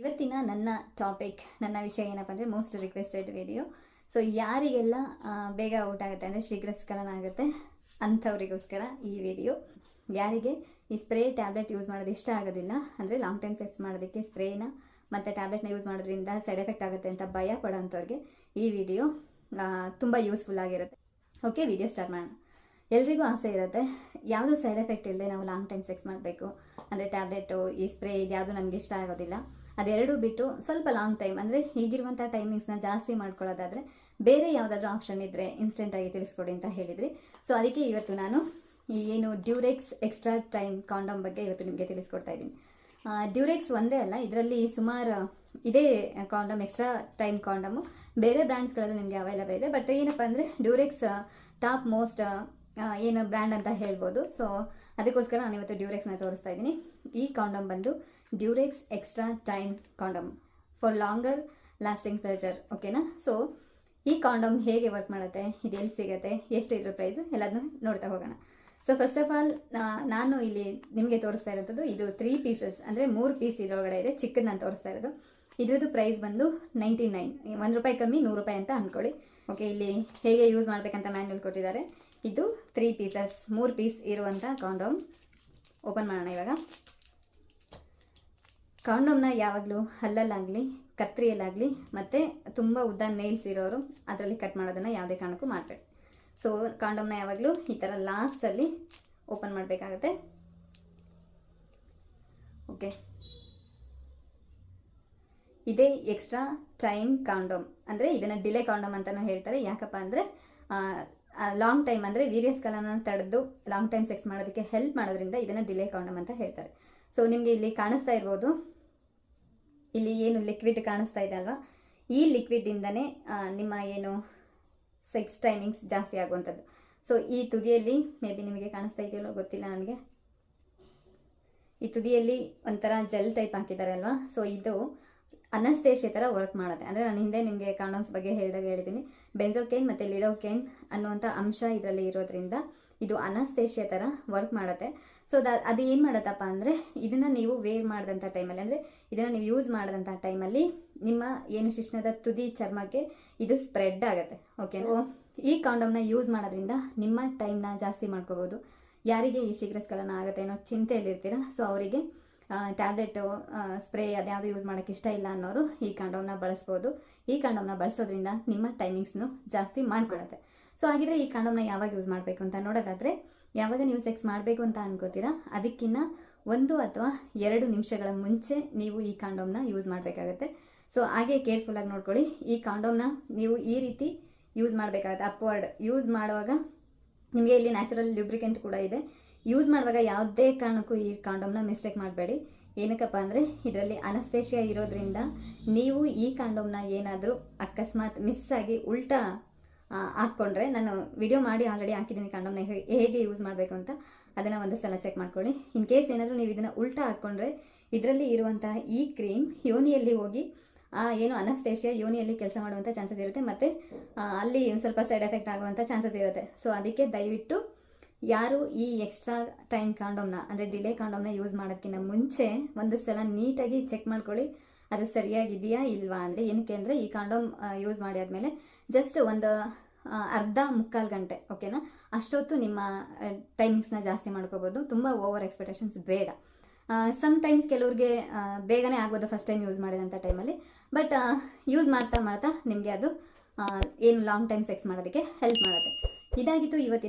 ಇವತ್ತಿನ ನನ್ನ ಟಾಪಿಕ್ ನನ್ನ ವಿಷಯ ಏನಪ್ಪ ಅಂದರೆ ಮೋಸ್ಟ್ ರಿಕ್ವೆಸ್ಟೆಡ್ ವಿಡಿಯೋ ಸೊ ಯಾರಿಗೆಲ್ಲ ಬೇಗ ಔಟ್ ಆಗುತ್ತೆ ಅಂದರೆ ಶೀಘ್ರ ಸ್ಕಲನ ಆಗುತ್ತೆ ಅಂಥವರಿಗೋಸ್ಕರ ಈ ವಿಡಿಯೋ ಯಾರಿಗೆ ಈ ಸ್ಪ್ರೇ ಟ್ಯಾಬ್ಲೆಟ್ ಯೂಸ್ ಮಾಡೋದು ಇಷ್ಟ ಆಗೋದಿಲ್ಲ ಅಂದರೆ ಲಾಂಗ್ ಟೈಮ್ ಸೆಸ್ ಮಾಡೋದಕ್ಕೆ ಸ್ಪ್ರೇನ ಮತ್ತು ಟ್ಯಾಬ್ಲೆಟ್ನ ಯೂಸ್ ಮಾಡೋದ್ರಿಂದ ಸೈಡ್ ಎಫೆಕ್ಟ್ ಆಗುತ್ತೆ ಅಂತ ಭಯ ಪಡೋಂಥವ್ರಿಗೆ ಈ ವಿಡಿಯೋ ತುಂಬ ಯೂಸ್ಫುಲ್ ಆಗಿರುತ್ತೆ. ಓಕೆ ವಿಡಿಯೋ ಸ್ಟಾರ್ಟ್ ಮಾಡೋಣ. ಎಲ್ರಿಗೂ ಆಸೆ ಇರುತ್ತೆ, ಯಾವುದೂ ಸೈಡ್ ಎಫೆಕ್ಟ್ ಇಲ್ಲದೆ ನಾವು ಲಾಂಗ್ ಟೈಮ್ ಸೆಕ್ಸ್ ಮಾಡಬೇಕು? ಅಂದರೆ ಟ್ಯಾಬ್ಲೆಟು ಈ ಸ್ಪ್ರೇ ಇದ್ಯಾವುದು ನಮಗೆ ಇಷ್ಟ ಆಗೋದಿಲ್ಲ. ಅದೆರಡು ಬಿಟ್ಟು ಸ್ವಲ್ಪ ಲಾಂಗ್ ಟೈಮ್ ಅಂದರೆ ಹೀಗಿರುವಂಥ ಟೈಮಿಂಗ್ಸ್ನ ಜಾಸ್ತಿ ಮಾಡ್ಕೊಳ್ಳೋದಾದರೆ ಬೇರೆ ಯಾವುದಾದ್ರೂ ಆಪ್ಷನ್ ಇದ್ದರೆ ಇನ್ಸ್ಟೆಂಟಾಗಿ ತಿಳಿಸ್ಕೊಡಿ ಅಂತ ಹೇಳಿದ್ರಿ. ಸೊ ಅದಕ್ಕೆ ಇವತ್ತು ನಾನು ಏನು ಡ್ಯೂರೆಕ್ಸ್ ಎಕ್ಸ್ಟ್ರಾ ಟೈಮ್ ಕಾಂಡಮ್ ಬಗ್ಗೆ ಇವತ್ತು ನಿಮಗೆ ತಿಳಿಸ್ಕೊಡ್ತಾ ಇದ್ದೀನಿ. ಡ್ಯೂರೆಕ್ಸ್ ಒಂದೇ ಅಲ್ಲ, ಇದರಲ್ಲಿ ಸುಮಾರು ಇದೇ ಕಾಂಡಮ್ ಎಕ್ಸ್ಟ್ರಾ ಟೈಮ್ ಕಾಂಡಮು ಬೇರೆ ಬ್ರ್ಯಾಂಡ್ಸ್ಗಳಲ್ಲೂ ನಿಮಗೆ ಅವೈಲಬಲ್ ಇದೆ. ಬಟ್ ಏನಪ್ಪ ಅಂದರೆ ಡ್ಯೂರೆಕ್ಸ್ ಟಾಪ್ ಮೋಸ್ಟ್ ಏನು ಬ್ರ್ಯಾಂಡ್ ಅಂತ ಹೇಳ್ಬೋದು. ಸೊ ಅದಕ್ಕೋಸ್ಕರ ನಾನು ಇವತ್ತು ಡ್ಯೂರೆಕ್ಸ್ನ ತೋರಿಸ್ತಾ ಇದ್ದೀನಿ. ಈ ಕಾಂಡಮ್ ಬಂದು Durex extra time condom for longer lasting pleasure ಓಕೆನಾ ಸೊ ಈ ಕಾಂಡಮ್ ಹೇಗೆ ವರ್ಕ್ ಮಾಡುತ್ತೆ, ಇದು ಎಲ್ಲಿ ಸಿಗುತ್ತೆ, ಎಷ್ಟು ಇದ್ರ ಪ್ರೈಸ್ ಎಲ್ಲದನ್ನೂ ನೋಡ್ತಾ ಹೋಗೋಣ. ಸೊ ಫಸ್ಟ್ ಆಫ್ ಆಲ್ ನಾನು ಇಲ್ಲಿ ನಿಮಗೆ ತೋರಿಸ್ತಾ ಇರೋದು, ಇದು ತ್ರೀ ಪೀಸಸ್ ಅಂದರೆ ಮೂರು ಪೀಸ್ ಇದರೊಳಗಡೆ ಇದೆ, ಚಿಕ್ಕದ ನಾನು ತೋರಿಸ್ತಾ ಇರೋದು. ಇದ್ರದ್ದು ಪ್ರೈಸ್ ಬಂದು ನೈಂಟಿ ನೈನ್ ಒಂದು ರೂಪಾಯಿ ಕಮ್ಮಿ, ನೂರು ರೂಪಾಯಿ ಅಂತ ಅಂದ್ಕೊಳ್ಳಿ ಓಕೆ ಇಲ್ಲಿ ಹೇಗೆ ಯೂಸ್ ಮಾಡಬೇಕಂತ ಮ್ಯಾನ್ಯಲ್ ಕೊಟ್ಟಿದ್ದಾರೆ. ಇದು ತ್ರೀ ಪೀಸಸ್ ಮೂರು ಪೀಸ್ ಇರುವಂಥ ಕಾಂಡೋಮ್ ಓಪನ್ ಮಾಡೋಣ ಇವಾಗ. ಕಾಂಡೋಮ್ನ ಯಾವಾಗಲೂ ಹಲ್ಲಲ್ಲಾಗಲಿ, ಕತ್ರಿಯಲ್ಲಾಗಲಿ, ಮತ್ತು ತುಂಬ ಉದ್ದ ನೇಲ್ಸ್ ಇರೋರು ಅದರಲ್ಲಿ ಕಟ್ ಮಾಡೋದನ್ನು ಯಾವುದೇ ಕಾರಣಕ್ಕೂ ಮಾಡಬೇಡಿ. ಸೊ ಕಾಂಡೋಮ್ನ ಯಾವಾಗಲೂ ಈ ಥರ ಲಾಸ್ಟಲ್ಲಿ ಓಪನ್ ಮಾಡಬೇಕಾಗತ್ತೆ. ಓಕೆ ಇದೇ ಎಕ್ಸ್ಟ್ರಾ ಟೈಮ್ ಕಾಂಡೋಮ್ ಅಂದರೆ ಇದನ್ನು ಡಿಲೇ ಕಾಂಡೋಮ್ ಅಂತಲೂ ಹೇಳ್ತಾರೆ. ಯಾಕಪ್ಪ ಅಂದರೆ ಲಾಂಗ್ ಟೈಮ್ ಅಂದರೆ ವೀರಿಯಸ್ ಕಲನ ತಡೆದು ಲಾಂಗ್ ಟೈಮ್ ಸೆಕ್ಸ್ ಮಾಡೋದಕ್ಕೆ ಹೆಲ್ಪ್ ಮಾಡೋದ್ರಿಂದ ಇದನ್ನು ಡಿಲೇ ಕಾಂಡಮ್ ಅಂತ ಹೇಳ್ತಾರೆ. ಸೊ ನಿಮಗೆ ಇಲ್ಲಿ ಕಾಣಿಸ್ತಾ ಇರ್ಬೋದು. ಇಲ್ಲಿ ಏನು ಲಿಕ್ವಿಡ್ ಕಾಣಿಸ್ತಾ ಇದೆ ಅಲ್ವಾ? ಈ ಲಿಕ್ವಿಡಿಂದನೇ ನಿಮ್ಮ ಏನು ಸೆಕ್ಸ್ ಟೈಮಿಂಗ್ಸ್ ಜಾಸ್ತಿ ಆಗುವಂಥದ್ದು. ಸೊ ಈ ತುದಿಯಲ್ಲಿ ಮೇ ಬಿ ನಿಮಗೆ ಕಾಣಿಸ್ತಾ ಇದೆಯಲ್ಲೋ ಗೊತ್ತಿಲ್ಲ ನನಗೆ. ಈ ತುದಿಯಲ್ಲಿ ಒಂಥರ ಜೆಲ್ ಟೈಪ್ ಹಾಕಿದ್ದಾರೆ ಅಲ್ವಾ? ಸೊ ಇದು ಅನಸ್ತೇಷಿ ಥರ ವರ್ಕ್ ಮಾಡುತ್ತೆ. ಅಂದರೆ ನಾನು ಹಿಂದೆ ನಿಮಗೆ ಕಾಂಡಮ್ಸ್ ಬಗ್ಗೆ ಹೇಳಿದಾಗ ಹೇಳಿದ್ದೀನಿ ಬೆಂಜೋಕೇನ್ ಮತ್ತು ಲಿಡೋಕೇನ್ ಅನ್ನುವಂಥ ಅಂಶ ಇದರಲ್ಲಿ ಇರೋದ್ರಿಂದ ಇದು ಅನಸ್ತೇಷಿಯ ಥರ ವರ್ಕ್ ಮಾಡುತ್ತೆ. ಸೊ ದ, ಅದು ಏನು ಮಾಡುತ್ತಪ್ಪ ಅಂದರೆ ಇದನ್ನು ನೀವು ವೇರ್ ಮಾಡಿದಂಥ ಟೈಮಲ್ಲಿ ಅಂದರೆ ಇದನ್ನು ನೀವು ಯೂಸ್ ಮಾಡಿದಂಥ ಟೈಮಲ್ಲಿ ನಿಮ್ಮ ಏನು ಶಿಶ್ನದ ತುದಿ ಚರ್ಮಕ್ಕೆ ಇದು ಸ್ಪ್ರೆಡ್ ಆಗುತ್ತೆ ಓಕೆ ಈ ಕಾಂಡಮ್ನ ಯೂಸ್ ಮಾಡೋದ್ರಿಂದ ನಿಮ್ಮ ಟೈಮ್ನ ಜಾಸ್ತಿ ಮಾಡ್ಕೋಬೋದು. ಯಾರಿಗೆ ಈ ಶೀಘ್ರ ಸ್ಖಲನ ಆಗುತ್ತೆ ಅನ್ನೋ ಚಿಂತೆಯಲ್ಲಿರ್ತೀರ? ಸೊ ಅವರಿಗೆ ಟ್ಯಾಬ್ಲೆಟು ಸ್ಪ್ರೇ ಅದ್ಯಾವುದು ಯೂಸ್ ಮಾಡೋಕ್ಕೆ ಇಷ್ಟ ಇಲ್ಲ ಅನ್ನೋರು ಈ ಕಾಂಡೋಮ್ನ ಬಳಸ್ಬೋದು. ಈ ಕಾಂಡೋಮ್ನ ಬಳಸೋದ್ರಿಂದ ನಿಮ್ಮ ಟೈಮಿಂಗ್ಸ್ನು ಜಾಸ್ತಿ ಮಾಡ್ಕೊಡುತ್ತೆ ಸೊ ಹಾಗಿದ್ರೆ ಈ ಕಾಂಡೋಮ್ನ ಯಾವಾಗ ಯೂಸ್ ಮಾಡಬೇಕು ಅಂತ ನೋಡೋದಾದರೆ, ಯಾವಾಗ ನೀವು ಸೆಕ್ಸ್ ಮಾಡಬೇಕು ಅಂತ ಅನ್ಕೋತೀರಾ ಅದಕ್ಕಿಂತ ಒಂದು ಅಥವಾ ಎರಡು ನಿಮಿಷಗಳ ಮುಂಚೆ ನೀವು ಈ ಕಾಂಡೋಮ್ನ ಯೂಸ್ ಮಾಡಬೇಕಾಗತ್ತೆ. ಸೊ ಹಾಗೆ ಕೇರ್ಫುಲ್ಲಾಗಿ ನೋಡ್ಕೊಳ್ಳಿ. ಈ ಕಾಂಡೋಮ್ನ ನೀವು ಈ ರೀತಿ ಯೂಸ್ ಮಾಡಬೇಕಾಗತ್ತೆ. ಅಪ್ವರ್ಡ್ ಯೂಸ್ ಮಾಡುವಾಗ ನಿಮಗೆ ಇಲ್ಲಿ ನ್ಯಾಚುರಲ್ ಲ್ಯೂಬ್ರಿಕೆಂಟ್ ಕೂಡ ಇದೆ. ಯೂಸ್ ಮಾಡುವಾಗ ಯಾವುದೇ ಕಾರಣಕ್ಕೂ ಈ ಕಾಂಡೋಮ್ನ ಮಿಸ್ಟೇಕ್ ಮಾಡಬೇಡಿ. ಏನಕ್ಕಪ್ಪ ಅಂದರೆ ಇದರಲ್ಲಿ ಅನಸ್ತೇಷಿಯ ಇರೋದ್ರಿಂದ ನೀವು ಈ ಕಾಂಡೋಮ್ನ ಏನಾದರೂ ಅಕಸ್ಮಾತ್ ಮಿಸ್ ಆಗಿ ಉಲ್ಟಾ ಹಾಕ್ಕೊಂಡ್ರೆ ನಾನು ವಿಡಿಯೋ ಮಾಡಿ ಆಲ್ರೆಡಿ ಹಾಕಿದ್ದೀನಿ ಕಾಂಡೋಮ್ನ ಹೇಗೆ ಯೂಸ್ ಮಾಡಬೇಕು ಅಂತ. ಅದನ್ನು ಒಂದು ಸಲ ಚೆಕ್ ಮಾಡ್ಕೊಳ್ಳಿ. ಇನ್ ಕೇಸ್ ಏನಾದರೂ ನೀವು ಇದನ್ನು ಉಲ್ಟಾ ಹಾಕ್ಕೊಂಡ್ರೆ ಇದರಲ್ಲಿ ಇರುವಂತಹ ಈ ಕ್ರೀಮ್ ಯೋನಿಯಲ್ಲಿ ಹೋಗಿ ಏನು ಅನಸ್ತೇಷಿಯ ಯೋನಿಯಲ್ಲಿ ಕೆಲಸ ಮಾಡುವಂಥ ಚಾನ್ಸಸ್ ಇರುತ್ತೆ. ಮತ್ತು ಅಲ್ಲಿ ಸ್ವಲ್ಪ ಸೈಡ್ ಎಫೆಕ್ಟ್ ಆಗುವಂಥ ಚಾನ್ಸಸ್ ಇರುತ್ತೆ. ಸೊ ಅದಕ್ಕೆ ದಯವಿಟ್ಟು ಯಾರು ಈ ಎಕ್ಸ್ಟ್ರಾ ಟೈಮ್ ಕಾಂಡೋಮ್ನ ಅಂದರೆ ಡಿಲೇ ಕಾಂಡೋಮ್ನ ಯೂಸ್ ಮಾಡೋದಕ್ಕಿಂತ ಮುಂಚೆ ಒಂದು ಸಲ ನೀಟಾಗಿ ಚೆಕ್ ಮಾಡ್ಕೊಳ್ಳಿ, ಅದು ಸರಿಯಾಗಿದೆಯಾ ಇಲ್ವಾ ಅಂದರೆ ಏನಕ್ಕೆ ಅಂದರೆ ಈ ಕಾಂಡೋಮ್ ಯೂಸ್ ಮಾಡಿ ಆದಮೇಲೆ ಜಸ್ಟ್ ಒಂದು ಅರ್ಧ ಮುಕ್ಕಾಲು ಗಂಟೆ ಓಕೆನಾ ಅಷ್ಟೊತ್ತು ನಿಮ್ಮ ಟೈಮಿಂಗ್ಸ್ನ ಜಾಸ್ತಿ ಮಾಡ್ಕೋಬೋದು, ತುಂಬ ಓವರ್ ಎಕ್ಸ್ಪೆಕ್ಟೇಷನ್ಸ್ ಬೇಡ. ಸಮ್ ಟೈಮ್ಸ್ ಕೆಲವ್ರಿಗೆ ಬೇಗನೆ ಆಗ್ಬೋದು ಫಸ್ಟ್ ಟೈಮ್ ಯೂಸ್ ಮಾಡಿದಂಥ ಟೈಮಲ್ಲಿ ಬಟ್ ಯೂಸ್ ಮಾಡ್ತಾ ಮಾಡ್ತಾ ನಿಮಗೆ ಅದು ಏನು ಲಾಂಗ್ ಟೈಮ್ ಸೆಕ್ಸ್ ಮಾಡೋದಕ್ಕೆ ಹೆಲ್ಪ್ ಮಾಡುತ್ತೆ. ಇದಾಗಿತ್ತು ಇವತ್ತಿನ